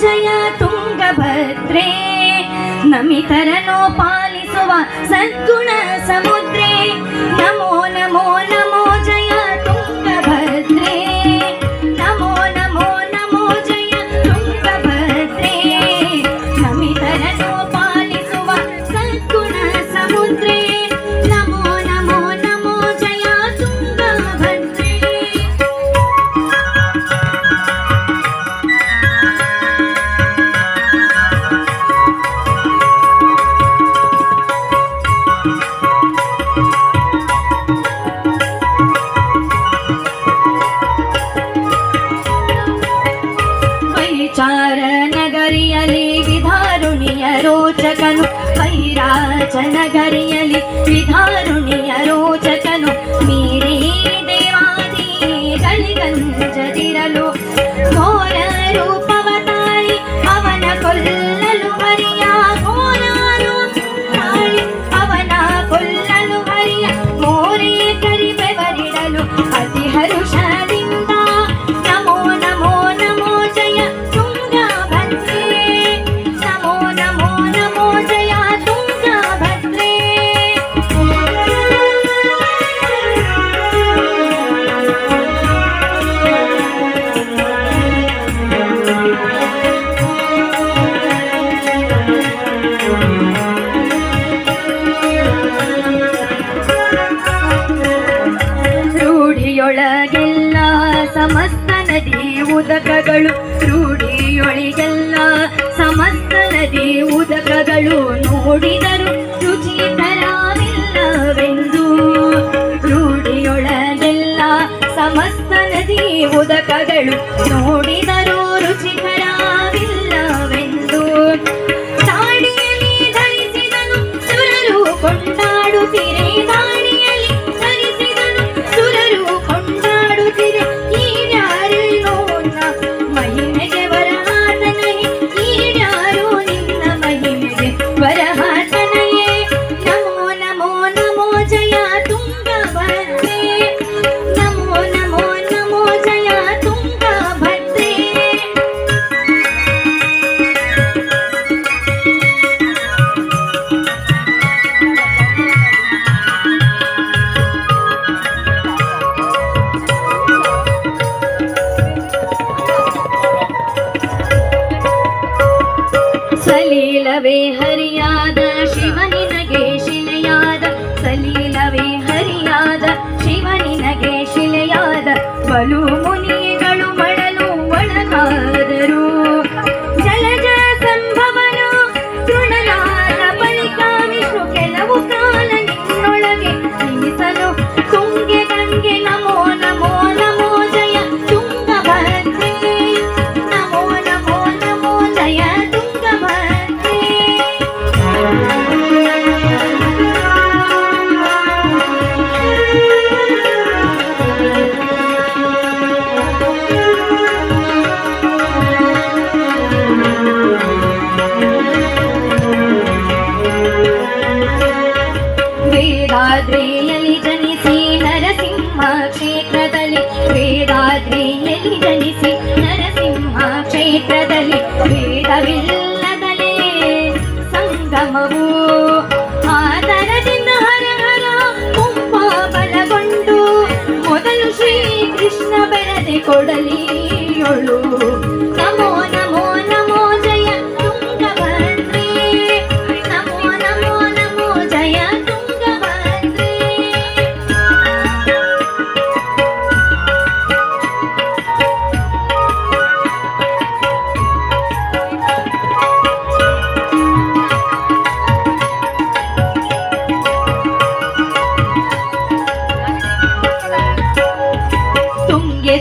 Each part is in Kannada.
ಜಯ ತುಂಗಭದ್ರೆ. ನಮಿತರನು ಪಾಲಿಸುವ ಸದ್ಗುಣ ಸಮುದ್ರೆ. ನಮೋ ವೈಚಾರ ನಗರಿಯಲಿ ವಿಧಾರುಣಿಯ ರೋಚಕನು ವೈರಾಚ ನಗರಿಯಲಿ ವಿಧಾರುಣಿಯ ರೋಚಕನು ಮೀರಿ ದೇವಾದಿಗಳಿಗಂಜದಿರಲು ಘೋರ ರೂಢಿಯೊಳಗೆಲ್ಲ ಸಮಸ್ತ ನದಿ ಉದಕಗಳು, ರೂಢಿಯೊಳಗೆಲ್ಲ ಸಮಸ್ತ ನದಿ ಉದಕಗಳು ನೋಡಿದರು ರುಚಿಕರವಿಲ್ಲವೆಂದು. ರೂಢಿಯೊಳಗೆಲ್ಲ ಸಮಸ್ತ ನದಿ ಉದಕಗಳು ನೋಡಿದರು ರುಚಿಕರವಿಲ್ಲವೆಂದು ಸಲೀಲವೇ ಹರಿಯಾದ ಶಿವನಿನಗೆ ಶಿಲೆಯಾದ ಸಲೀಲವೇ ಹರಿಯಾದ ಶಿವನಿನಗೆ ಶಿಲೆಯಾದ ಬಲು ಮುನಿಗಳು ನರಸಿಂಹ ಕ್ಷೇತ್ರದಲ್ಲಿ, ವೇದಾದ್ರಿಯಲ್ಲಿ ಜನಿಸಿ ನರಸಿಂಹ ಕ್ಷೇತ್ರದಲ್ಲಿ ವೇದವಿಲ್ಲದಲೇ ಸಂಗಮವು ಆದರದಿಂದ ಹರ ಹರ ಬಲಗೊಂಡು, ಮೊದಲು ಶ್ರೀ ಕೃಷ್ಣ ಬೆರದೆ ಕೊಡಲಿಯೊಳು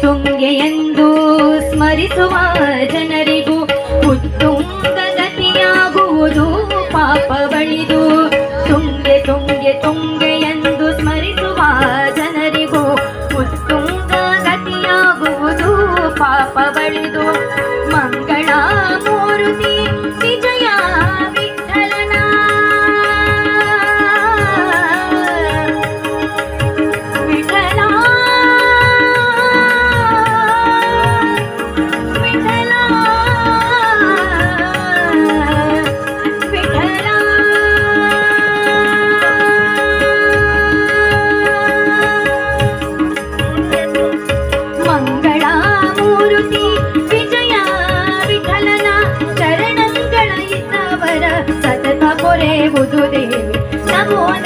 ತುಂಗೆ ಎಂದು ಸ್ಮರಿಸುವ ಜನರಿಗೂ ಉತ್ತುಂಗ ಗತಿಯಾಗುವುದು ಪಾಪ ಬಳಿದು ತುಂಗೆ ತುಂಗೆ ತುಂಗೆ ಎಂದು ಸ್ಮರಿಸುವ ಜನರಿಗೂ ಉತ್ತುಂಗ ಗತಿಯಾಗುವುದು ಪಾಪ ಬಳಿದು ಮಂಗಳ ಮೂರುತಿ